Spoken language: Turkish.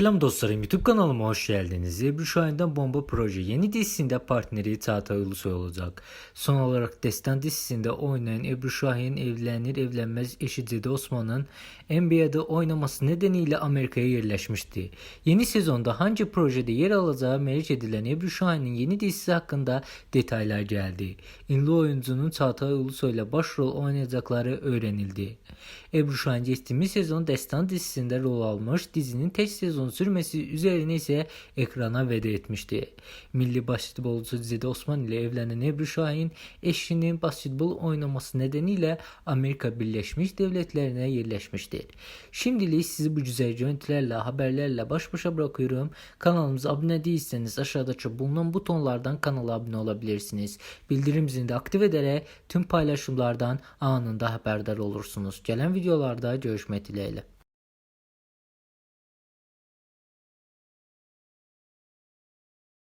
Selam dostlarım YouTube kanalıma hoş geldiniz. Ebru Şahin'den Bomba Proje yeni dizisinde partneri Çağatay Ulusoy olacak. Son olarak Destan dizisinde oynayan Ebru Şahin evlenir evlenmez eşi Cedi Osman'ın NBA'de oynaması nedeniyle Amerika'ya yerleşmişti. Yeni sezonda hangi projede yer alacağı merak edilen Ebru Şahin'in yeni dizisi hakkında detaylar geldi. Ünlü oyuncunun Çağatay Ulusoy ile başrol oynayacakları öğrenildi. Ebru Şahin geçtiğimiz sezon Destan dizisinde rol almış. Dizinin tek sezon sürmesi üzerine ise ekrana veda etmişti. Milli basketbolcu Cedi Osman ile evlenen Ebru Şahin eşinin basketbol oynaması nedeniyle Amerika Birleşmiş Devletleri'ne yerleşmiştir. Şimdilik sizi bu güzel görüntülerle, haberlerle baş başa bırakıyorum. Kanalımıza abone değilseniz aşağıdaki bulunan butonlardan kanala abone olabilirsiniz. Bildirim zilini de aktif ederek tüm paylaşımlardan anında haberdar olursunuz. Gelen videolarda görüşmek dileğiyle.